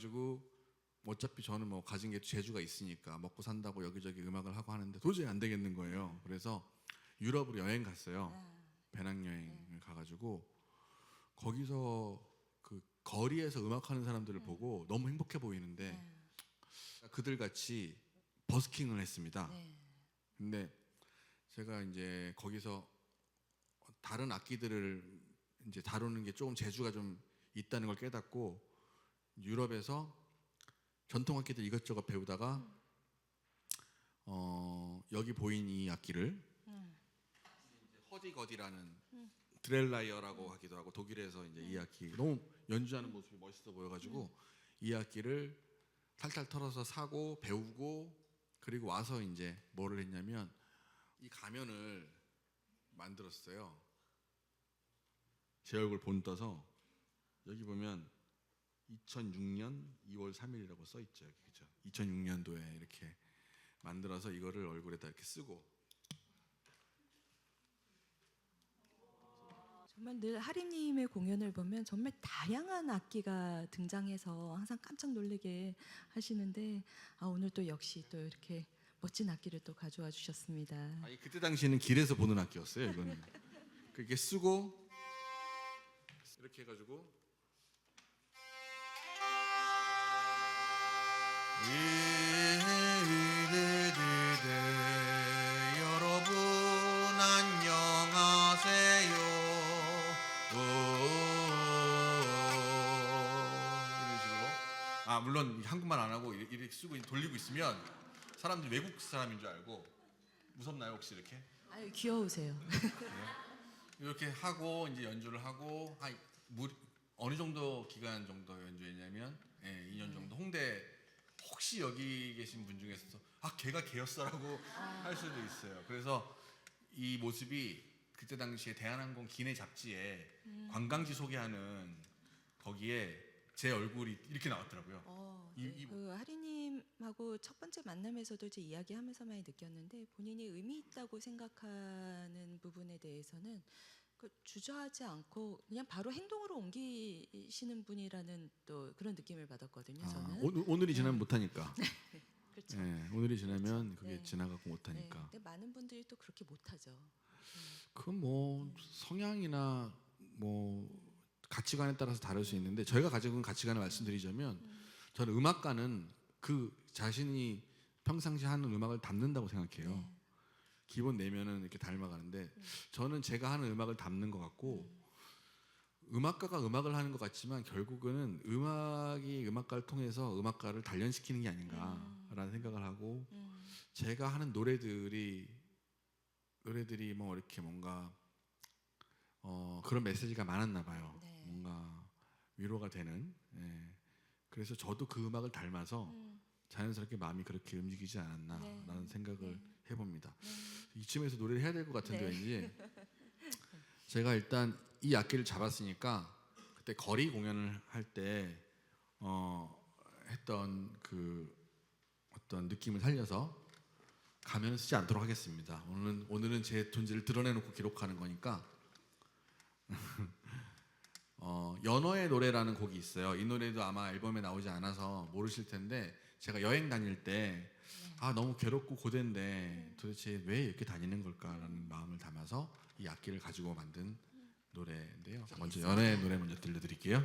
이래가지고 어차피 저는 뭐 가진 게 재주가 있으니까 먹고 산다고 여기저기 음악을 하고 하는데 도저히 안 되겠는 거예요. 그래서 유럽으로 여행 갔어요. 배낭여행을 가가지고 거기서 그 거리에서 음악하는 사람들을 보고 너무 행복해 보이는데 그들 같이 버스킹을 했습니다. 네. 근데 제가 이제 거기서 다른 악기들을 이제 다루는 게 조금 재주가 좀 있다는 걸 깨닫고 유럽에서 전통 악기들 이것저것 배우다가 어 여기 보인 이 악기를 이제 허디거디라는 드렐라이어라고 하기도 하고 독일에서 이제 이 악기 너무 연주하는 모습이 멋있어 보여가지고 이 악기를 탈탈 털어서 사고 배우고 그리고 와서 이제 뭐를 했냐면 이 가면을 만들었어요. 제 얼굴 본 떠서 여기 보면 2006년 2월 3일이라고 써 있죠. 여기 그죠? 2006년도에 이렇게 만들어서 이거를 얼굴에다 이렇게 쓰고 정말 늘 하림님의 공연을 보면 정말 다양한 악기가 등장해서 항상 깜짝 놀라게 하시는데 아, 오늘 또 역시 또 이렇게 멋진 악기를 또 가져와 주셨습니다. 아니 그때 당시에는 길에서 보는 악기였어요. 이거는 그렇게 쓰고 이렇게 해가지고 아 물론 한국말 안 하고 이렇게 쓰고 돌리고 있으면 사람들이 외국 사람인 줄 알고 무섭나요 혹시 이렇게? 아유 귀여우세요. 이렇게 하고 이제 연주를 하고 한 무, 어느 정도 기간 정도 연주했냐면 예, 2년 정도 홍대 혹시 여기 계신 분 중에서 아 걔가 걔였어라고 할 수도 있어요. 그래서 이 모습이 그때 당시에 대한항공 기내 잡지에 관광지 소개하는 거기에 제 얼굴이 이렇게 나왔더라고요. 어, 이- 네. 이- 그 하리님하고 첫 번째 만남에서도 이제 이야기하면서 많이 느꼈는데 본인이 의미 있다고 생각하는 부분에 대해서는 그 주저하지 않고 그냥 바로 행동으로 옮기시는 분이라는 또 그런 느낌을 받았거든요. 아, 저는. 오늘, 오늘이 지나면 못하니까. 그렇죠. 예, 오늘이 지나면 그게 네. 지나가고 네, 못하니까. 근데 많은 분들이 또 그렇게 못하죠. 그건 뭐 성향이나 뭐 가치관에 따라서 다를 수 있는데 저희가 가지고 있는 가치관을 말씀드리자면 저는 음악가는 그 자신이 평상시 하는 음악을 담는다고 생각해요. 네. 기본 내면은 이렇게 닮아가는데 저는 제가 하는 음악을 담는 것 같고 음악가가 음악을 하는 것 같지만 결국은 음악이 음악가를 통해서 음악가를 단련시키는 게 아닌가라는 생각을 하고 음, 제가 하는 노래들이 노래들이 뭐 이렇게 뭔가 어, 그런 메시지가 많았나 봐요. 네. 뭔가 위로가 되는. 예. 그래서 저도 그 음악을 닮아서 음, 자연스럽게 마음이 그렇게 움직이지 않았나라는 네. 생각을 네. 해봅니다. 네. 이쯤에서 노래를 해야 될 것 같은데 네. 왠지 제가 일단 이 악기를 잡았으니까 그때 거리 공연을 할때 어, 했던 그 어떤 느낌을 살려서 가면을 쓰지 않도록 하겠습니다. 오늘은 오늘은 제 존재를 드러내놓고 기록하는 거니까 어, 연어의 노래라는 곡이 있어요. 이 노래도 아마 앨범에 나오지 않아서 모르실 텐데 제가 여행 다닐 때 아 너무 괴롭고 고된데 도대체 왜 이렇게 다니는 걸까라는 마음을 담아서 이 악기를 가지고 만든 노래인데요. 자, 먼저 연어의 노래 먼저 들려드릴게요.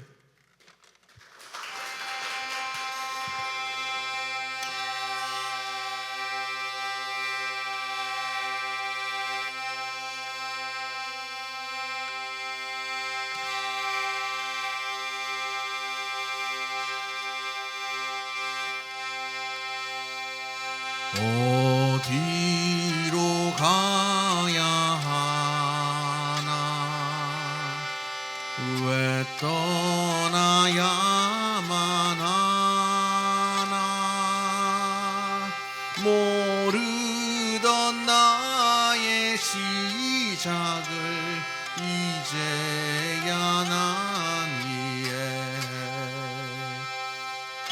시작을 이제야 난 이해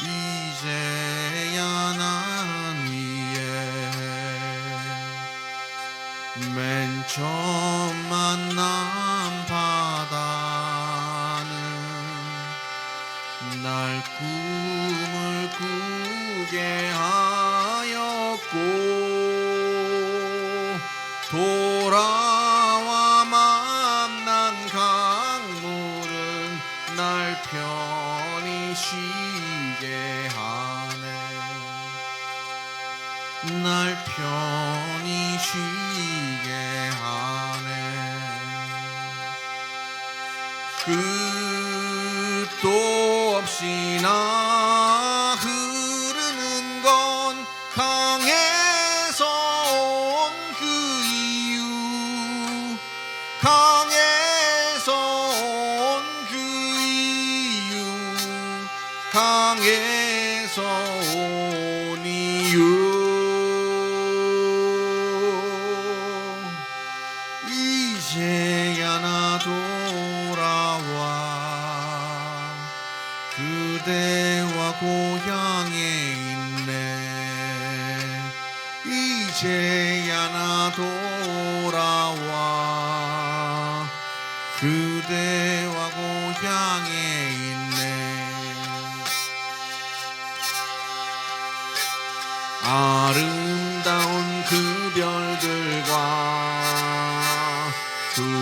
이제야 난 이해 맨 처음 만난 바다는 날 꿈을 꾸게 하 편히 쉬게 하네. 날 편히 쉬게 하네. 끝도 없이 나 온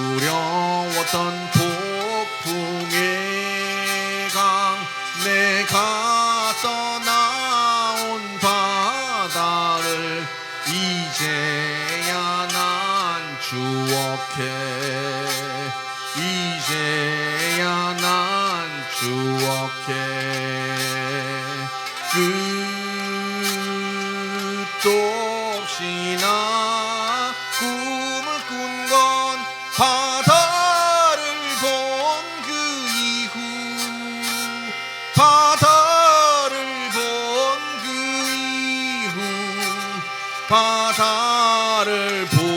두려웠던 폭풍의 강 내가 떠나온 바다를 이제야 난 추억해. 이제야 난 추억해 바다를 본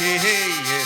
이제야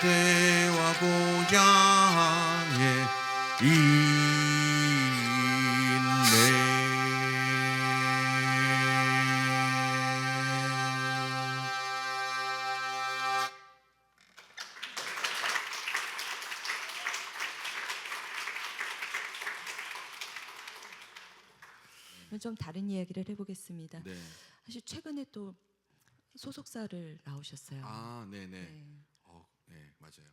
그대와 고향에 있네. 좀 다른 이야기를 해보겠습니다. 네. 사실 최근에 또 소속사를 나오셨어요. 아, 네, 네. 네. 맞아요.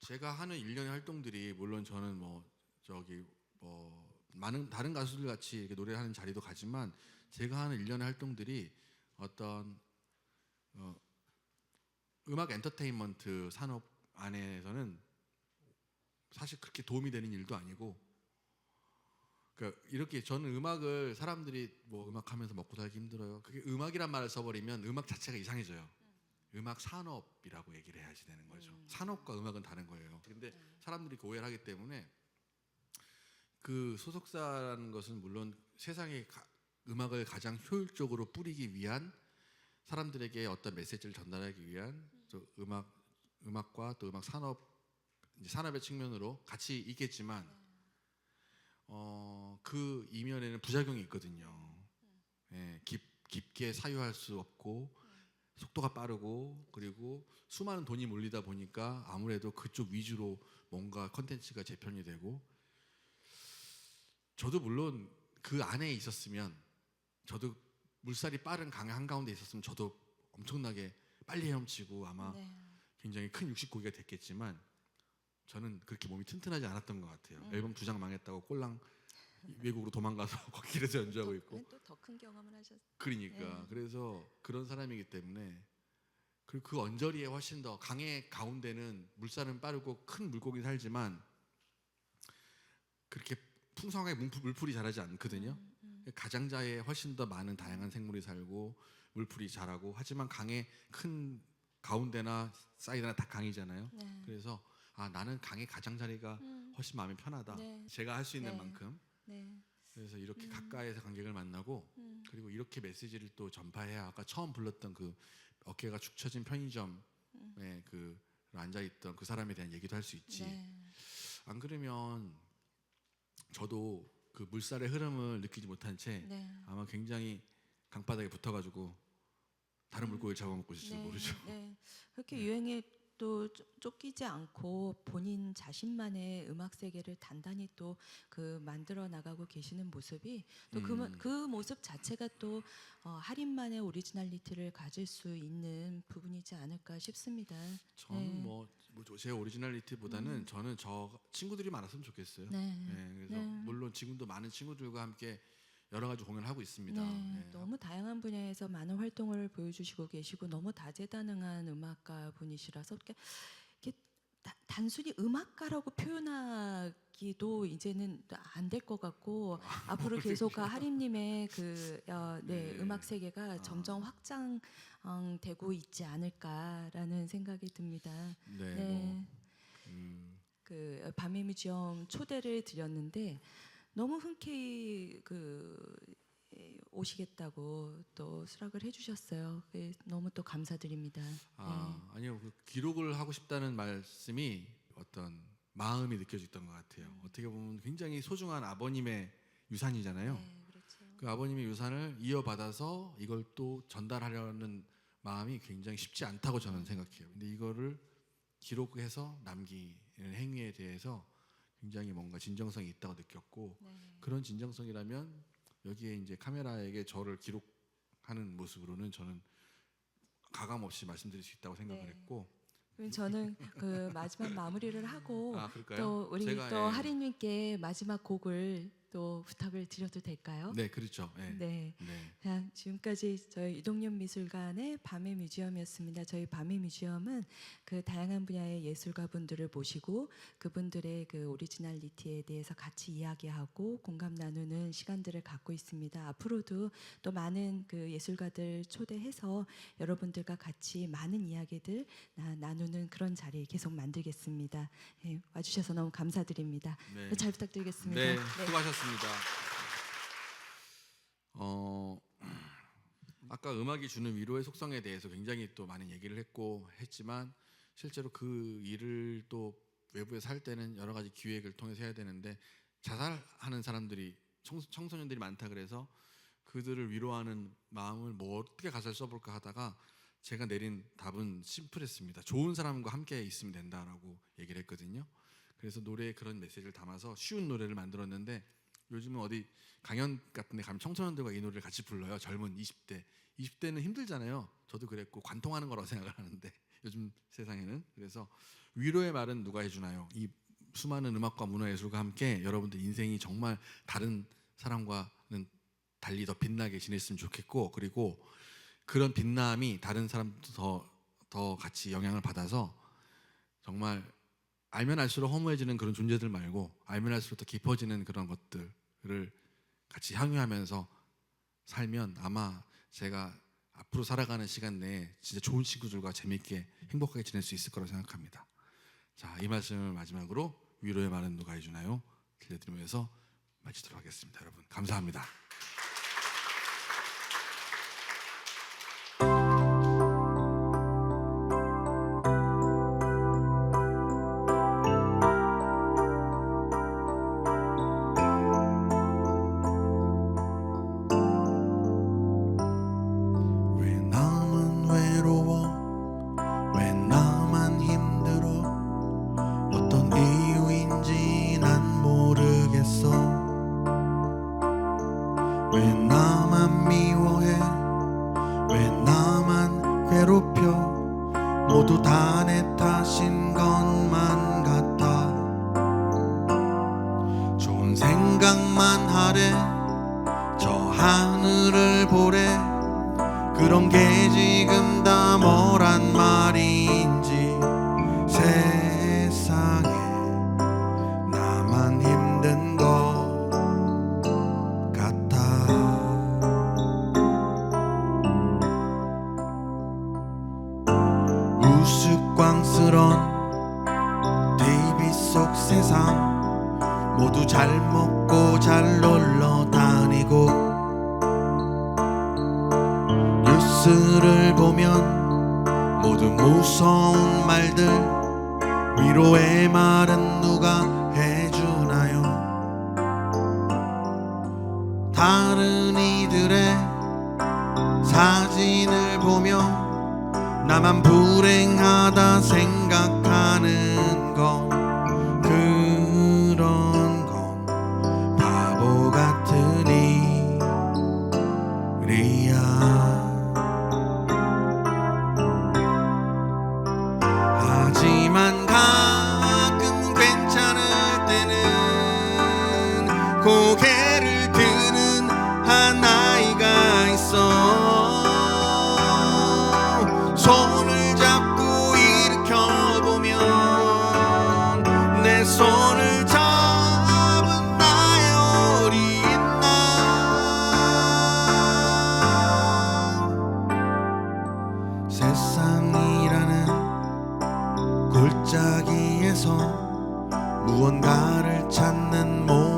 제가 하는 일련의 활동들이 물론 저는 뭐 저기 뭐 많은 다른 가수들 같이 이렇게 노래하는 자리도 가지만 제가 하는 일련의 활동들이 어떤 어, 음악 엔터테인먼트 산업 안에서는 사실 그렇게 도움이 되는 일도 아니고 그러니까 이렇게 저는 음악을 사람들이 뭐 음악하면서 먹고 살기 힘들어요. 그게 음악이란 말을 써버리면 음악 자체가 이상해져요. 음악 산업이라고 얘기를 해야지 되는 거죠. 산업과 음악은 다른 거예요. 근데 사람들이 그 오해를 하기 때문에 그 소속사라는 것은 물론 세상에 가- 음악을 가장 효율적으로 뿌리기 위한 사람들에게 어떤 메시지를 전달하기 위한 또 음악 음악과 또 음악 산업 산업의 측면으로 같이 있겠지만 어, 그 이면에는 부작용이 있거든요. 예, 깊, 깊게 사유할 수 없고 속도가 빠르고 그리고 수많은 돈이 몰리다 보니까 아무래도 그쪽 위주로 뭔가 컨텐츠가 재편이 되고 저도 물론 그 안에 있었으면 저도 물살이 빠른 강 한가운데 있었으면 저도 엄청나게 빨리 헤엄치고 아마 네. 굉장히 큰 육식고기가 됐겠지만 저는 그렇게 몸이 튼튼하지 않았던 것 같아요. 음. 앨범 두 장 망했다고 꼴랑 외국으로 도망가서 거기 길에서 연주하고 있고 또 더 큰 경험을 하셨. 그러니까 네. 그래서 그런 사람이기 때문에 그리고 그 언저리에 훨씬 더 강의 가운데는 물살은 빠르고 큰 물고기 살지만 그렇게 풍성하게 물풀, 물풀이 자라지 않거든요. 음, 가장자에 훨씬 더 많은 다양한 생물이 살고 물풀이 자라고 하지만 강의 큰 가운데나 사이드나 다 강이잖아요. 네. 그래서 아 나는 강의 가장자리가 음, 훨씬 마음이 편하다. 네. 제가 할 수 있는 네. 만큼 네. 그래서 이렇게 음. 가까이에서 관객을 만나고 음, 그리고 이렇게 메시지를 또 전파해야 아까 처음 불렀던 그 어깨가 축 처진 편의점에 음. 그 앉아 있던 그 사람에 대한 얘기도 할 수 있지. 네. 안 그러면 저도 그 물살의 흐름을 느끼지 못한 채 네. 아마 굉장히 강바닥에 붙어가지고 다른 물고기를 잡아먹고 있을지도 네, 모르죠. 네. 그렇게 네. 유행에 또 쫓- 쫓기지 않고 본인 자신만의 음악 세계를 단단히 또 그 만들어 나가고 계시는 모습이 또그 음. 그 모습 자체가 또 어, 할인만의 오리지널리티를 가질 수 있는 부분이지 않을까 싶습니다. 저는 네. 뭐, 뭐제 오리지널리티보다는 음. 저는 저 친구들이 많았으면 좋겠어요. 네. 네, 그래서 네. 물론 지금도 많은 친구들과 함께 여러 가지 공연을 하고 있습니다. 네, 네. 너무 다양한 분야에서 많은 활동을 보여주시고 계시고 너무 다재다능한 음악가 분이시라서 이렇게, 다- 단순히 음악가라고 표현하기도 이제는 안 될 것 같고 앞으로 계속 그 하림님의 그 어, 네, 네. 음악 세계가 아. 점점 확장되고 있지 않을까라는 생각이 듭니다. 네, 네. 뭐, 음, 그 밤의 뮤지엄 초대를 드렸는데 너무 흔쾌히 그 예, 오시겠다고 또 수락을 해주셨어요. 예, 너무 또 감사드립니다. 아 아니요 그 기록을 하고 싶다는 말씀이 어떤 마음이 느껴졌던 것 같아요. 음. 어떻게 보면 굉장히 소중한 아버님의 유산이잖아요. 네, 그렇죠. 그 아버님의 유산을 이어받아서 이걸 또 전달하려는 마음이 굉장히 쉽지 않다고 저는 생각해요. 근데 이거를 기록해서 남기는 행위에 대해서 굉장히 뭔가 진정성이 있다고 느꼈고 네. 그런 진정성이라면 여기에 이제 카메라에게 저를 기록하는 모습으로는 저는 가감 없이 말씀드릴 수 있다고 생각을 네. 했고 그럼 저는 그 마지막 마무리를 하고 아? 또 우리 또 예. 하림님께 마지막 곡을 또 부탁을 드려도 될까요? 네 그렇죠. 네. 네. 네. 자, 지금까지 저희 이동년 미술관의 밤의 뮤지엄이었습니다. 저희 밤의 뮤지엄은 그 다양한 분야의 예술가 분들을 모시고 그분들의 그 오리지널리티에 대해서 같이 이야기하고 공감 나누는 시간들을 갖고 있습니다. 앞으로도 또 많은 그 예술가들 초대해서 여러분들과 같이 많은 이야기들 나, 나누는 그런 자리 계속 만들겠습니다. 예, 와주셔서 너무 감사드립니다. 네. 잘 부탁드리겠습니다. 네, 수고하셨습니다. 어, 아까 음악이 주는 위로의 속성에 대해서 굉장히 또 많은 얘기를 했고 했지만 실제로 그 일을 또 외부에서 할 때는 여러 가지 기획을 통해서 해야 되는데 자살하는 사람들이 청, 청소년들이 많다 그래서 그들을 위로하는 마음을 뭐 어떻게 가사를 써볼까 하다가 제가 내린 답은 심플했습니다. 좋은 사람과 함께 있으면 된다라고 얘기를 했거든요. 그래서 노래에 그런 메시지를 담아서 쉬운 노래를 만들었는데 요즘은 어디 강연 같은 데 가면 청소년들과 이 노래를 같이 불러요. 젊은 20대. 20대는 힘들잖아요. 저도 그랬고 관통하는 거라고 생각을 하는데 요즘 세상에는 그래서 위로의 말은 누가 해 주나요? 이 수많은 음악과 문화예술과 함께 여러분들 인생이 정말 다른 사람과는 달리 더 빛나게 지냈으면 좋겠고 그리고 그런 빛남이 다른 사람도 더, 더 같이 영향을 받아서 정말 알면 알수록 허무해지는 그런 존재들 말고 알면 알수록 더 깊어지는 그런 것들을 같이 향유하면서 살면 아마 제가 앞으로 살아가는 시간 내에 진짜 좋은 친구들과 재밌게 행복하게 지낼 수 있을 거라고 생각합니다. 자, 이 말씀을 마지막으로 위로의 말은 누가 해주나요? 들려드리면서 마치도록 하겠습니다. 여러분 감사합니다. 왜 나만 미워해? 왜 나만 괴롭혀? 모두 다 내 탓인 것만 같아. 좋은 생각만 하래. 저 하늘을 보래. 그런 게 지금 우스꽝스런 TV 속 세상. 모두 잘 먹고 잘 놀러 다니고 뉴스를 보면 모두 무서운 말들 위로의 말은 누가 해주나요? 다른 이들의 사진을 보며 나만 불행하다 생각하는 세상이라는 골짜기에서 무언가를 찾는 모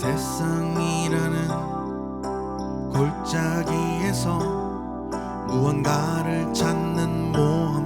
세상이라는 골짜기에서 무언가를 찾는 모험